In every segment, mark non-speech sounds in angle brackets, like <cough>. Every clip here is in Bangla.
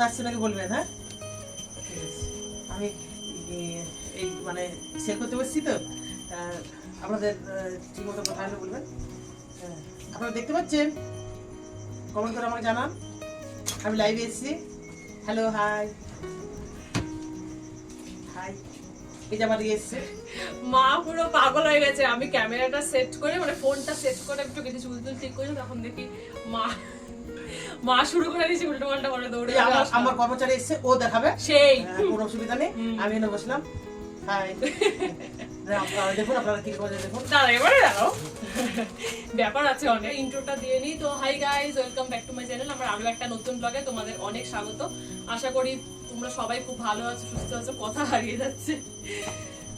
কথা আসছে নাকি বলবেন হ্যাঁ? আমি এই মানে সেল করতে বসছি তো। আপনাদের ঠিক মতো কথা হলে বলবেন। আপনারা দেখতে পাচ্ছেন? কমেন্ট করে আমাকে জানান। আমি লাইভে এসেছি। হ্যালো হাই হাই মা পুরো পাগল হয়ে গেছে। আমি ক্যামেরাটা সেট করে মানে ফোনটা সেট করে একটু কিছু চুল টুল ঠিক করি তখন দেখি মা মা শুরু করে দিয়েছি উল্টো পাল্টা করে দৌড়ে আমার আমার কর্মচারী এসছে ও দেখাবে। সেই। হ্যাঁ, কোনো অসুবিধা নেই। আমি এনে বসলাম। <laughs> হাই দেখুন আপনারা কি করে দেখুন। দাঁড়া এবারে দাঁড়াও। ব্যাপার আছে অনেক। ইন্ট্রোটা দিয়ে নিই। তো hi guys welcome back to my channel আমার আরও একটা নতুন ব্লগে তোমাদের অনেক স্বাগত। আশা করি তোমরা সবাই খুব ভালো আছো সুস্থ আছো কথা হারিয়ে যাচ্ছে।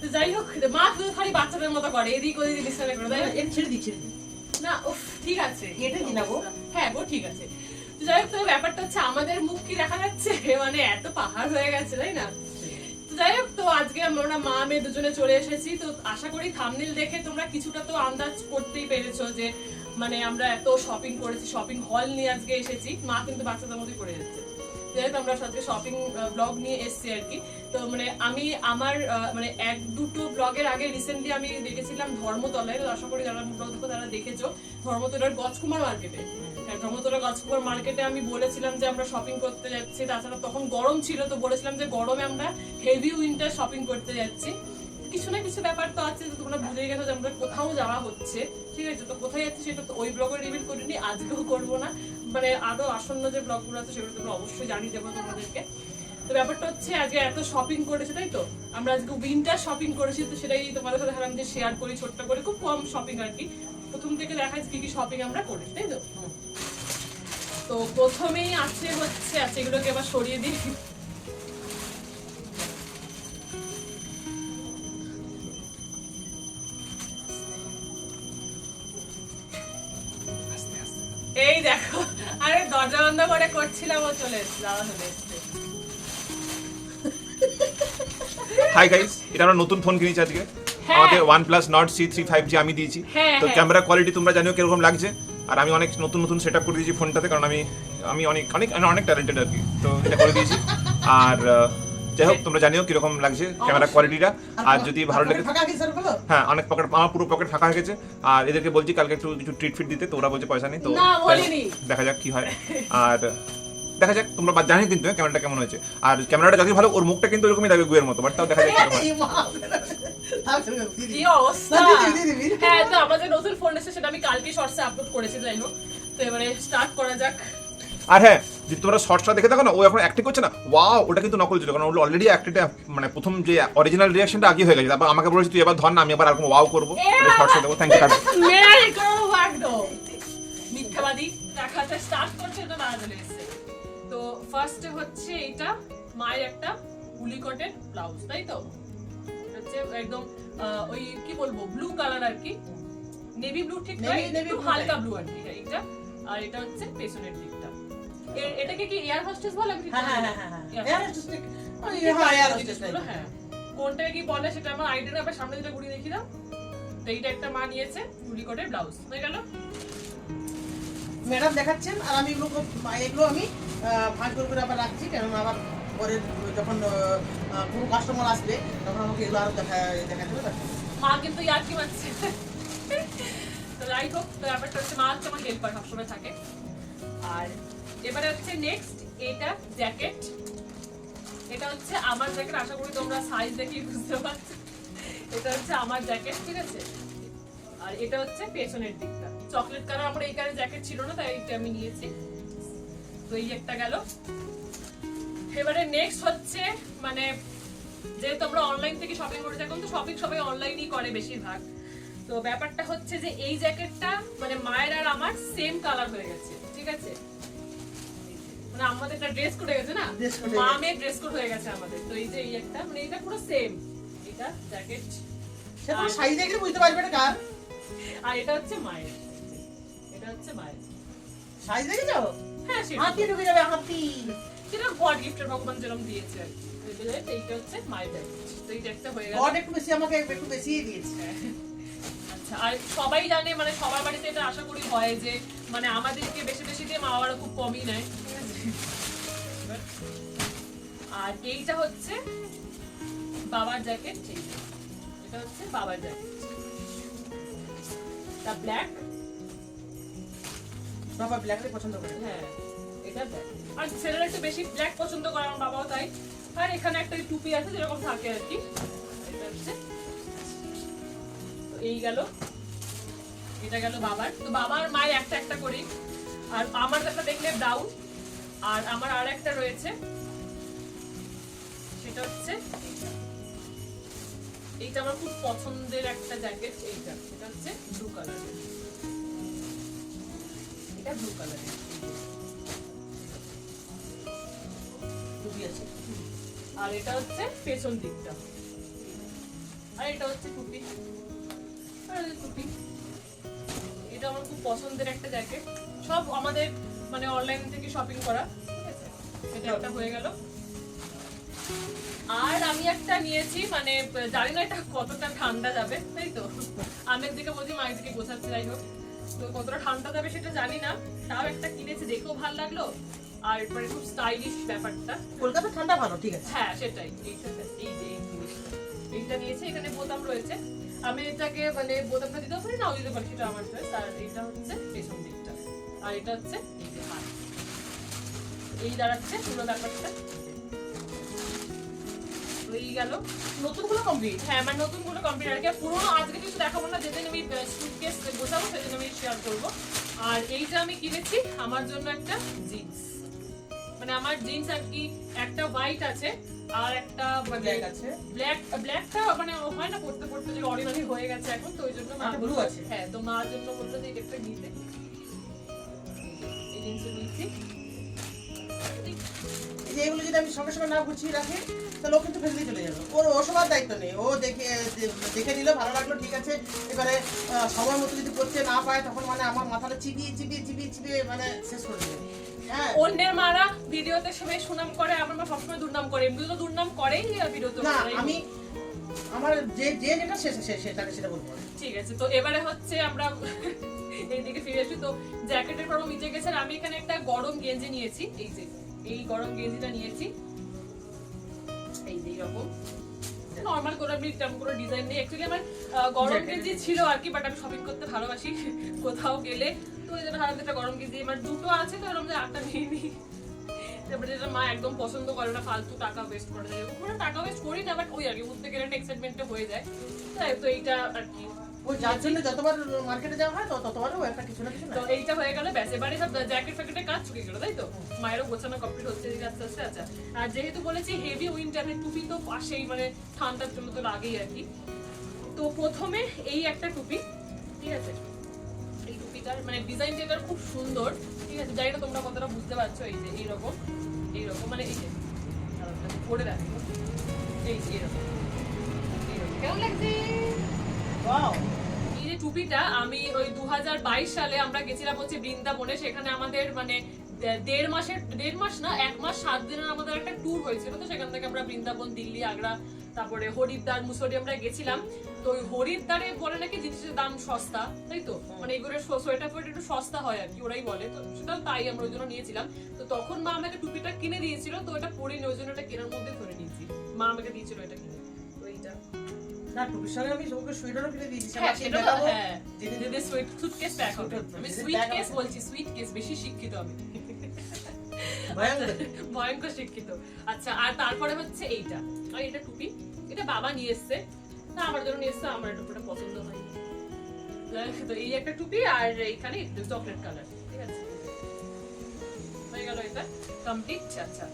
তো যাই হোক মা শুধু খালি বাচ্চাদের মতো করে এদিক ওদিক ডিস্টার্ব করে। না? ছেড়ে দিই ছেড়ে দিই। না উফ ঠিক আছে। দিই হ্যাঁ গো ঠিক আছে। যাই হোক, ব্যাপারটা হচ্ছে আমাদের মুখ কি দেখা যাচ্ছে? <laughs> মানে এত পাহাড় হয়ে গেছে, তাই না? যাই হোক, তো আজকে আমরা মা, মেয়ে দুজনে চলে এসেছি। তো আশা করি থামনেল দেখে তোমরা কিছুটা তো আন্দাজ করতেই পেরেছ যে মানে আমরা এত শপিং করেছি শপিং হল নিয়ে আজকে এসেছি। মা কিন্তু বাচ্চাদের মধ্যে করে যাচ্ছে। যেহেতু আমরা সাথে শপিং ব্লগ নিয়ে এসেছি আর কি। তো মানে আমি আমার মানে এক দুটো ব্লগের আগে রিসেন্টলি আমি দেখেছিলাম ধর্মতলায়, তো আশা করি যারা ব্লগ দেখো তারা দেখেছ, ধর্মতলার গজকুমার মার্কেটে ধর্মতলা গজকুমার মার্কেটে আমি বলেছিলাম যে আমরা শপিং করতে যাচ্ছি, তাছাড়া তখন গরম ছিল, তো বলেছিলাম যে গরমে আমরা হেভি উইন্টার শপিং করতে যাচ্ছি। কিছু না কিছু ব্যাপার তো আছে, যে তোমরা বুঝে গেছো যে আমরা কোথাও যাওয়া হচ্ছে। ঠিক আছে, তো কোথায় যাচ্ছি সেটা তো ওই ব্লগে রিভিল করিনি, আজকেও করব না। মানে আরও আসন্ন যে ব্লগগুলো আছে সেগুলো তোমরা অবশ্যই জানিয়ে দেবো তোমাদেরকে। তো ব্যাপারটা হচ্ছে আজকে এত শপিং করেছে তাই তো? আমরা আজকে উইন্টার শপিং করেছি তো সেটাই তোমাদের সাথে ভাবলাম যে শেয়ার করি ছোট্ট করে খুব কম শপিং আর কি। প্রথম থেকে দেখা যাচ্ছে কি কি শপিং আমরা করেছি তাই তো? তো প্রথমেই আছে হচ্ছে আছে এগুলোকে এবার সরিয়ে দিই। চলে এসছে দাদা চলে এসছে হাই গাইস এটা আমরা নতুন ফোন কিনেছি আজকে। হ্যাঁ। আমাদের OnePlus Nord C three five G আমি দিয়েছি। হ্যাঁ, তো। ক্যামেরা কোয়ালিটি তোমরা জানিও কীরকম লাগছে। আর আমি অনেক নতুন নতুন সেট আপ করে দিয়েছি ফোনটাতে কারণ আমি আমি অনেক অনেক অনেক ট্যালেন্টেড আর কি। তো এটা করে দিয়েছি। আর যাই হোক তোমরা জানিও কীরকম লাগছে ক্যামেরা কোয়ালিটিটা আর যদি ভালো লাগে হ্যাঁ অনেক পকেট আমার পুরো পকেট ফাঁকা হয়ে গেছে। আর এদেরকে বলছি কালকে একটু কিছু ট্রিট ফিট দিতে তো ওরা বলছে পয়সা নেই তো দেখা যাক কি হয়। আর দেখা যাক তোমরা বা- জানি কিন্তু ক্যামেরাটা কেমন হয়েছে। আর ক্যামেরাটা যতই ভালো ওর মুখটা কিন্তু এরকমই লাগবে গুয়ের মতো বাট তাও দেখা যাক হয়। কি অবস্থা। হ্যাঁ তো আমাদের নতুন ফোন এসেছে সেটা আমি কালকে শর্টসে আপলোড করেছি যাই হোক তো এবারে স্টার্ট করা যাক। আর হ্যাঁ যদি তোমরা শর্টসটা দেখে থাকো না ও এখন অ্যাক্টিং করছে না ওয়াও ওটা কিন্তু নকল ছিল কারণ ওগুলো অলরেডি অ্যাক্টিংটা মানে প্রথম যে অরিজিনাল রিয়াকশনটা আগে হয়ে গেছে। তারপর আমাকে বলেছি তুই এবার ধর না আমি এবার আর ওয়াও করব। শর্টসটা দেবো থ্যাংক ইউ মিথ্যাবাদী দেখাতে স্টার্ট করছে তো না তো ফার্স্টে হচ্ছে এটা মায়ের একটা উলিকটের ব্লাউজ তাই তো? হচ্ছে একদম ওই কি বলব ব্লু কালার আর কি। নেভি ব্লু ঠিক একটু হালকা ব্লু আর কি হ্যাঁ, এটা আর এটা হচ্ছে পেছনের দিকটা। এটাকে কি এয়ার হোস্টেস বলে? আমি হ্যাঁ, হ্যাঁ, না। হ্যাঁ, হ্যাঁ, হ্যাঁ। ওই, ঠিক হ্যাঁ, hostess জিনিসগুলো, type। হ্যাঁ। কোনটা কি বলে সেটা আমার আইডিয়া আবার সামনে যেটা ঘুরিয়ে দেখি দাও। তো এইটা একটা মা নিয়েছে উলিকটের ব্লাউজ হয়ে গেল? ম্যাডাম দেখাচ্ছেন আর আমি এগুলো এগুলো আমি ভাঁজ করে আবার রাখছি কেন আবার পরে যখন কোনো কাস্টমার আসবে, তখন আমাকে এগুলো আরও দেখা দেখা দেবে মা কিন্তু ইয়ার্কি মারছে তো যাই হোক ব্যাপারটা হচ্ছে মা হচ্ছে আমার হেল্পার সবসময় থাকে। আর এবারে হচ্ছে নেক্সট এটা জ্যাকেট এটা হচ্ছে আমার জ্যাকেট আশা করি তোমরা সাইজ দেখেই বুঝতে পারছ। এটা হচ্ছে আমার জ্যাকেট ঠিক আছে? আর এটা হচ্ছে পেছনের দিকটা। চকলেট কালার আমার এই কালার জ্যাকেট ছিল না, তাই এইটা আমি নিয়েছি। তো এই একটা গেল। এবারে নেক্সট হচ্ছে মানে যেহেতু আমরা অনলাইন থেকে শপিং করেছি এখন তো শপিং সবাই অনলাইনই করে বেশিরভাগ। তো ব্যাপারটা হচ্ছে যে এই জ্যাকেটটা মানে মায়ের আর আমার সেম কালার হয়ে গেছে ঠিক আছে? মানে আমাদের একটা ড্রেস কোড হয়ে গেছে না? মা। মেয়ের ড্রেস কোড হয়ে গেছে আমাদের। তো এই যে এই একটা মানে এটা পুরো সেম এটা জ্যাকেট সে সাইজ দেখলে বুঝতে পারবে এটা কার? আর এটা হচ্ছে মায়ের। এটা হচ্ছে মায়ের। সাইজ দেখেছ? সেটা হাতি ঢুকে যাবে হাতি। সেটা গড গিফটের ভগবান যেরকম দিয়েছে এইটা হচ্ছে তো এইটা একটা হয়ে গেল। গড একটু বেশি আমাকে একটু বেশিই দিয়েছে। আচ্ছা আর সবাই জানে মানে সবার বাড়িতে এটা আশা করি হয় যে মানে আমাদেরকে বেশি বেশি দিয়ে মা বাবারা খুব কমই নেয়। আর এইটা হচ্ছে বাবার জ্যাকেট এটা হচ্ছে বাবার জ্যাকেট তা ব্ল্যাক বাবা ব্ল্যাকটাই পছন্দ করে। হ্যাঁ এটা ব্ল্যাক আর ছেলেরা একটু বেশি ব্ল্যাক পছন্দ করে আমার বাবাও তাই। আর এখানে একটা টুপি আছে, যেরকম থাকে আর কি। এটা হচ্ছে। এই গেল। এটা গেল বাবার। তো বাবার মায়ের একটা একটা করি। আর আমার একটা দেখলে ব্রাউন আর আমার আর একটা রয়েছে। সেটা হচ্ছে এইটা। আমার খুব পছন্দের একটা জ্যাকেট এইটা। এটা হচ্ছে ব্লু কালারের এটা ব্লু কালারের আর এটা হচ্ছে পেছন দিকটা। আর এটা হচ্ছে টুপি। টুপি। এটা আমার খুব পছন্দের একটা জ্যাকেট সব আমাদের মানে অনলাইন থেকে শপিং করা। এটা একটা হয়ে গেল। আর আমি একটা নিয়েছি মানে জানি না এটা কতটা ঠান্ডা যাবে, তাই তো? আমের দিকে বলছি, মায়ের দিকে গোছাচ্ছি, যাই হোক। তো কতটা ঠান্ডা যাবে সেটা জানি না। তাও একটা কিনেছি দেখেও ভালো লাগল। আর এরপরে খুব স্টাইলিশ ব্যাপারটা। কলকাতা ঠান্ডা ভালো ঠিক আছে। হ্যাঁ সেটাই। এইটা এই যে জিনিসটা। এইটা নিয়েছে এখানে বোতাম রয়েছে। আমি এটাকে মানে বোতামটা দিতেও পারি নাও দিতে পারি সেটা আমার চয়েস আর এইটা হচ্ছে পেছন দিকটা। আর এটা হচ্ছে এই যে হাত। এই দাঁড়াচ্ছে পুরো ব্যাপারটা। এই গেল। নতুনগুলো কমপ্লিট হ্যাঁ আমার নতুন কোনো কম্পিউটার কি পুরোনো আজকে কিছু দেখাবো না যেদিন আমি সুটকেস গোছাবো সেদিন আমি শেয়ার করব। আর এইটা আমি কিনেছি আমার জন্য একটা জিন্স মানে আমার জিন্স আর কি একটা হোয়াইট আছে আর একটা মানে ব্ল্যাক আছে। ব্ল্যাক ব্ল্যাকটা মানে হয় না পড়তে পড়তে যে অর্ডিনারি হয়ে গেছে এখন তো ওই জন্য মা blue বললো- আছে। হ্যাঁ তো মার জন্য বলল যে এটা নিতে। এই জিনিসটা নিয়েছি। এই যে এগুলো যদি আমি সঙ্গে সঙ্গে না গুছিয়ে রাখি তাহলে ও কিন্তু ফেলে চলে যাবে। ওর ওসবার দায়িত্ব নেই। ও দেখে দেখে নিল ভালো লাগল ঠিক আছে। এবারে সময় মতো যদি করতে না পায় তখন মানে আমার মাথাটা চিবিয়ে চিবিয়ে চিবিয়ে চিবিয়ে মানে শেষ করে দেবে। হ্যাঁ। অন্যের মারা ভিডিওতে সবাই সুনাম করে আমার মা সবসময় দুর্নাম করে। এমনি তো দুর্নাম করেই ভিডিওতে না আমি আমার যে যে যেটা শেষ শেষ সেটাকে সেটা বলব ঠিক আছে তো এবারে হচ্ছে আমরা <laughs> এইদিকে ফিরে আসি। তো জ্যাকেটের পর মিটে গেছে আমি এখানে একটা গরম গেঞ্জি নিয়েছি। এই যে এই গরম গেঞ্জিটা নিয়েছি। এই যে এরকম নর্মাল করে আমি তেমন কোনো ডিজাইন নেই। অ্যাকচুয়ালি আমার গরম গেঞ্জি ছিল আর কি বাট আমি শপিং করতে ভালোবাসি <laughs> কোথাও গেলে। তো এই জন্য হারাতে একটা গরম গেঞ্জি। আমার দুটো আছে তো এরকম যে আটটা নিয়ে নিই তারপরে যেটা মা একদম পছন্দ করে না ফালতু টাকা ওয়েস্ট করে দেয় এরকম করে টাকা ওয়েস্ট করি না বাট ওই আর কি উঠতে গেলে একটা এক্সাইটমেন্টটা হয়ে যায়। তাই তো এইটা আর কি। ওই যার জন্য যতবার মার্কেটে যাওয়া হয় তো ততবারও একটা কিছু না কিছু তো এইটা হয়ে গেল ব্যাস এবারে সব জ্যাকেট ফ্যাকেটের কাজ চুকে গেল তাই তো মায়েরও গোছানো কমপ্লিট হচ্ছে এদিকে আস্তে আস্তে আচ্ছা আর যেহেতু বলেছি হেভি উইন্টারের টুপি তো পাশেই মানে ঠান্ডার জন্য তো লাগেই আর কি তো প্রথমে এই একটা টুপি ঠিক আছে এই টুপিটার মানে ডিজাইন যেটার খুব সুন্দর ঠিক আছে জানি না তোমরা কতটা বুঝতে পারছ এই যে এইরকম এইরকম মানে এই যে পরে দেখো এই যে এরকম এইরকম। কেমন লাগছে এই যে টুপিটা আমি ওই দু হাজার বাইশ সালে আমরা গেছিলাম হচ্ছে বৃন্দাবনে সেখানে আমাদের মানে দেড় মাসের দেড় মাস না এক মাস সাত দিনের আমাদের একটা ট্যুর হয়েছিল তো সেখান থেকে আমরা বৃন্দাবন দিল্লি আগ্রা তারপরে হরিদ্বার মুসরি আমরা গেছিলাম। তো ওই হরিদ্বারে বলে নাকি জিনিসের দাম সস্তা তাই তো? মানে এগুলো সোয়েটার ফোয়েটার একটু সস্তা হয় আর কি ওরাই বলে। তো সেটা তাই আমরা ওই জন্য নিয়েছিলাম। তো তখন মা আমাকে টুপিটা কিনে দিয়েছিল তো ওটা পরিনি ওই জন্য ওটা কেনার মধ্যে ধরে নিয়েছি। মা আমাকে দিয়েছিল এটা কিনে। তো এইটা। না টুপির সঙ্গে আমি ওকে সোয়েটারও কিনে দিয়েছি হ্যাঁ, সেটা তো হ্যাঁ। যেদিন সুইট সুটকেস প্যাক হবে। আমি সুইট কেস বলছি সুইট কেস বেশি শিক্ষিত আমি। ভয়ঙ্কর। ভয়ঙ্কর শিক্ষিত। আচ্ছা আর তারপরে হচ্ছে এইটা। আর এটা টুপি এটা বাবা নিয়ে এসছে। না আমার জন্য নিয়ে এসছে আমার এটা পছন্দ হয় তো এই একটা টুপি আর এইখানে চকলেট কালার ঠিক আছে? হয়ে গেল এটা কমপ্লিট আচ্ছা।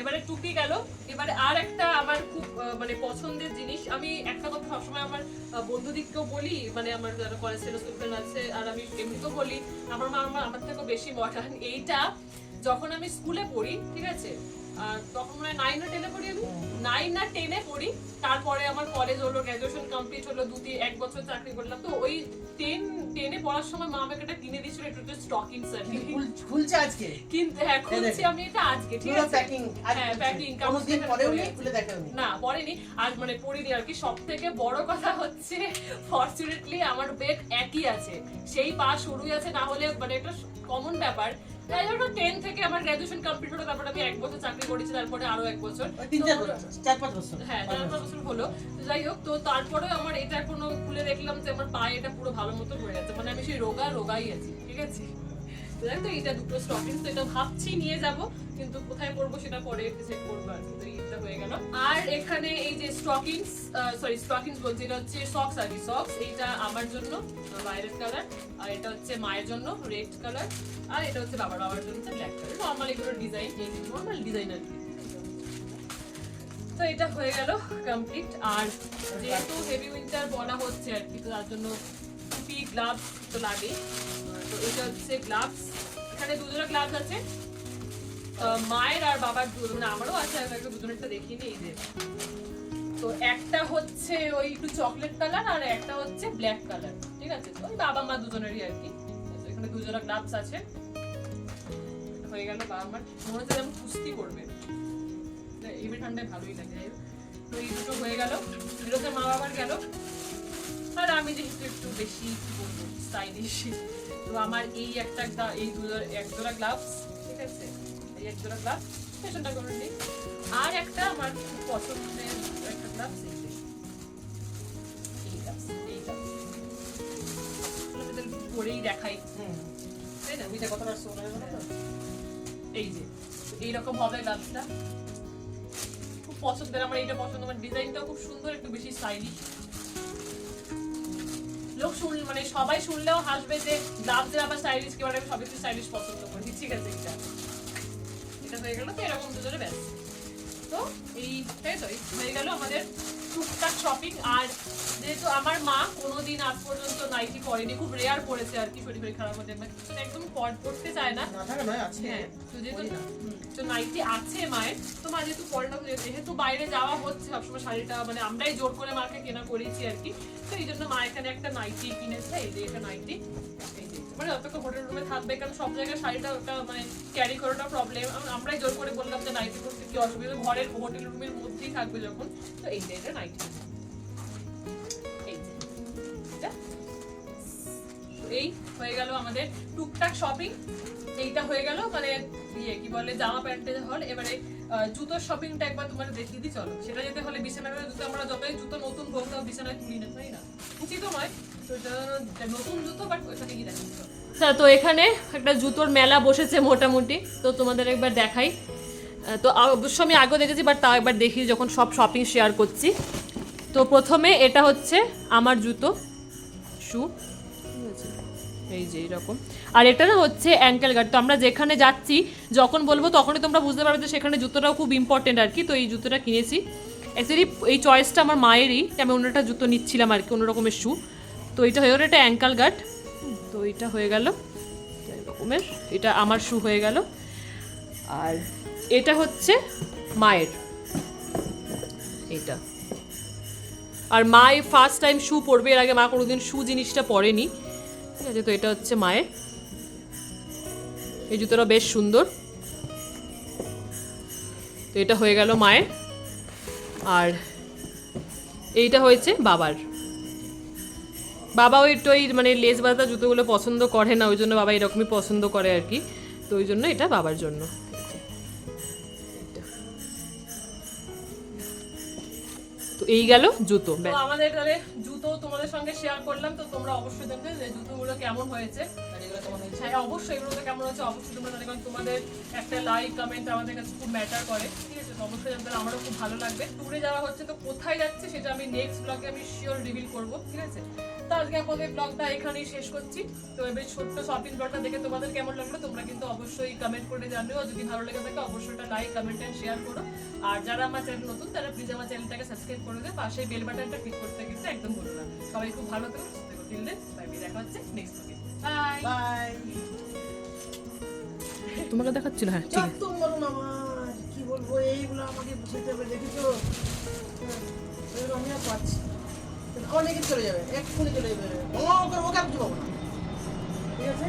এবারে টুপি গেল। এবারে আর একটা আমার খুব মানে পছন্দের জিনিস। আমি একটা কথা সবসময় আমার বন্ধুদিককেও বলি মানে আমার যারা কলেজ স্টুডেন্ট আছে, আর আমি এমনিতেও বলি, আমার মা আমার আমার থেকেও বেশি মডার্ন এইটা যখন আমি স্কুলে পড়ি, ঠিক আছে? তখন মানে নাইন না টেনে পড়ি আমি। নাইন না টেনে পড়ি। তারপরে আমার কলেজ হলো গ্রাজুয়েশন কমপ্লিট হলো দু তিন এক বছর চাকরি করলাম। তো ওই টেন টেনে পড়ার সময় মা আমাকে এটা কিনে দিয়েছিল একটু স্টকিং স্যার খুলছে আজকে? কিন্তু হ্যাঁ খুলছি আমি এটা আজকে ঠিক আছে? প্যাকিং হ্যাঁ প্যাকিং কোনোদিন পরেও নেই খুলে না পড়েনি। আর মানে পড়িনি আর কি। সব থেকে বড় কথা হচ্ছে ফরচুনেটলি আমার বেড একই আছে। সেই পা শুরুই আছে না হলে মানে একটা কমন ব্যাপার। যাই টেন থেকে আমার গ্রাজুয়েশন কমপ্লিট হলো তারপরে আমি এক বছর চাকরি করেছি তারপরে আরও এক বছর। তিন চার বছর চার পাঁচ বছর। হ্যাঁ চার পাঁচ বছর হলো। যাই হোক তো তারপরে আমার এটা এখনও খুলে দেখলাম যে আমার পায়ে এটা পুরো ভালো মতো হয়ে গেছে। মানে আমি সেই রোগা রোগাই আছি ঠিক আছে? জানো তো এটা দুটো স্টকিং তো এটা ভাবছি নিয়ে যাব, কিন্তু কোথায় পরবো সেটা পরে ডিসাইড করব আর হয়ে গেল। আর এখানে এই যে স্টকিংস সরি স্টকিংস বলছি, এটা হচ্ছে সক্স আর কি সক্স এইটা আমার জন্য ভায়োলেট কালার আর এটা হচ্ছে মায়ের জন্য রেড কালার আর এটা হচ্ছে বাবার বাবার জন্য ব্ল্যাক কালার নর্মাল এগুলোর ডিজাইন নর্মাল ডিজাইন আর কি। তো এটা হয়ে গেল কমপ্লিট আর যেহেতু হেভি উইন্টার বলা হচ্ছে আর কি, তো তার জন্য টুপি গ্লাভস তো লাগে। তো এটা হচ্ছে গ্লাভস এখানে দুজোড়া গ্লাভস আছে। মায়ের আর বাবার মানে আমারও আছে, আমি দুজনেরটা দেখিনি এই যে। তো একটা হচ্ছে ওই একটু চকলেট কালার আর একটা হচ্ছে ব্ল্যাক কালার ঠিক আছে? তো বাবা, মা দুজনেরই আর কি। এখানে দুজোড়া গ্লাভস আছে। হয়ে গেল বাবা মার মনে হচ্ছে যেমন কুস্তি করবে। এমনি ঠান্ডায় ভালোই লাগে। তো এই দুটো হয়ে গেল। এগুলোতে মা বাবার গেল। আর আমি যেহেতু একটু বেশি কি বলব স্টাইলিশ তো আমার এই একটা গা- এই দু এক জোড়া গ্লাভস ঠিক আছে? এই এক জোড়া গ্লাভস পেছনটা করে নিই। আর একটা আমার খুব পছন্দের একটা গ্লাভস এই এই গ্লাভস এই গ্লাভস পরেই দেখাই। হুম। তাই না? এটা কতটা শোনা যাবে না তো? এই যে এইরকম হবে গ্লাভসটা খুব পছন্দের আমার এইটা পছন্দ। আমার ডিজাইনটাও খুব সুন্দর একটু বেশি স্টাইলিশ লোক শুন মানে সবাই শুনলেও হাসবে যে গ্লাভসের আবার স্টাইলিশ কি মানে আমি কিছু স্টাইলিশ পছন্দ করি। ঠিক আছে, এটা। এটা হয়ে গেল তো, এরকম দুজনে ব্যাস। তো এই, তাই তো, এই হয়ে গেল আমাদের টুকটাক শপিং আর যেহেতু আমার মা কোনোদিন আজ পর্যন্ত নাইটি পরেনি খুব রেয়ার পড়েছে আর কি শরীর খারাপ হতে মানে একদম পড়তে চায় না। হ্যাঁ তো যেহেতু নাইটি আছে মায়ের তো মা যেহেতু পরে না যেহেতু বাইরে যাওয়া হচ্ছে সবসময় শাড়িটা মানে আমরাই জোর করে মাকে কেনা করেছি আর কি। তো এই জন্য মা এখানে একটা নাইটি কিনেছে এই যে এটা নাইটি। মানে যতক্ষণ হোটেল রুমে থাকবে কারণ সব জায়গায় শাড়িটা ওটা মানে ক্যারি করাটা প্রবলেম আমরাই জোর করে বললাম যে নাইটি করতে কি অসুবিধা ঘরের হোটেল রুমের মধ্যেই থাকবে যখন। তো এই যে এটা নাইটি। এই হয়ে গেল আমাদের টুকটাক শপিং এইটা হয়ে গেল মানে ইয়ে কি বলে, জামা প্যান্টের হল। এবারে জুতোর শপিংটা একবার তোমার দেখিয়ে দিই, চলো। সেটা যেতে হলে বিছানায় জুতো, আমরা যতই জুতো নতুন হোক তাও বিছানায় তুলি না, তাই না? উচিত নয়। তো নতুন জুতো বাট আচ্ছা তো এখানে একটা জুতোর মেলা বসেছে মোটামুটি, তো তোমাদের একবার দেখাই। তো অবশ্য আমি আগেও দেখেছি বাট তাও একবার দেখি, যখন সব শপিং শেয়ার করছি। তো প্রথমে এটা হচ্ছে আমার জুতো শু এই যে, এরকম। আর এটা না হচ্ছে অ্যাঙ্কেল গার্ড তো আমরা যেখানে যাচ্ছি, যখন বলব তখনই তোমরা বুঝতে পারবে যে সেখানে জুতোটাও খুব ইম্পর্টেন্ট আর কি। তো এই জুতোটা কিনেছি। অ্যাকচুয়ালি এই চয়েসটা আমার মায়েরই। আমি অন্য একটা জুতো নিচ্ছিলাম আর কি অন্য রকমের শু তো এটা হয়ে গেলো এটা অ্যাঙ্কেল গার্ড তো এটা হয়ে গেল এরকমের। এটা আমার শু হয়ে গেল। আর এটা হচ্ছে মায়ের। এটা। আর মা ফার্স্ট টাইম শু পরবে। এর আগে মা কোনোদিন শু জিনিসটা পরেনি। ঠিক আছে, তো এটা হচ্ছে মায়ের। এই জুতোটা বেশ সুন্দর। তো এটা হয়ে গেল মায়ের। আর এইটা হয়েছে বাবার। বাবা ওই একটু ওই মানে লেস বাঁধা জুতোগুলো পছন্দ করে না, ওই জন্য বাবা এরকমই পছন্দ করে আর কি। তো ওই জন্য এটা বাবার জন্য। এই গেল জুতো। আমাদের তাহলে জুতো তোমাদের সঙ্গে শেয়ার করলাম তো তোমরা অবশ্যই দেখবে যে জুতোগুলো কেমন হয়েছে। অবশ্যই এগুলো কেমন হয়েছে? হ্যাঁ অবশ্যই এগুলো তো কেমন হচ্ছে অবশ্যই তোমরা জানাবে কারণ তোমাদের একটা লাইক কমেন্ট আমাদের কাছে খুব ম্যাটার করে। ঠিক আছে তো অবশ্যই জানতে আমারও খুব ভালো লাগবে। ট্যুরে যাওয়া হচ্ছে তো কোথায় যাচ্ছে সেটা আমি নেক্সট ব্লগে আমি শিওর রিভিল করব ঠিক আছে? তো আজকে আমাদের ব্লগটা এখানেই শেষ করছি। তো এবার ছোট্ট শপিং ব্লগটা দেখে তোমাদের কেমন লাগল তোমরা কিন্তু অবশ্যই কমেন্ট করে জানিও। যদি ভালো লেগে থাকে অবশ্যই একটা লাইক কমেন্ট এন্ড শেয়ার করো। আর যারা আমার চ্যানেল নতুন তারা প্লিজ আমার চ্যানেলটাকে সাবস্ক্রাইব করে দেবে পাশে বেল বাটনটা ক্লিক করতে কিন্তু একদম ভুলো না। সবাই খুব ভালো থেকো সুস্থ থেকো। টিল দেন বাই দেখা হচ্ছে নেক্সট ব্লগে বাই বাই তোমাকে দেখাচ্ছিল হ্যাঁ ঠিক আছে। মরুন আমার কি বলব এইগুলো আমাকে বুঝতে হবে দেখেছ? আমি আর পাচ্ছি অনেকে চলে যাবে এক্ষুনি চলে যাবে। ওকে ওকে আর কিছু পাবো না। ঠিক আছে?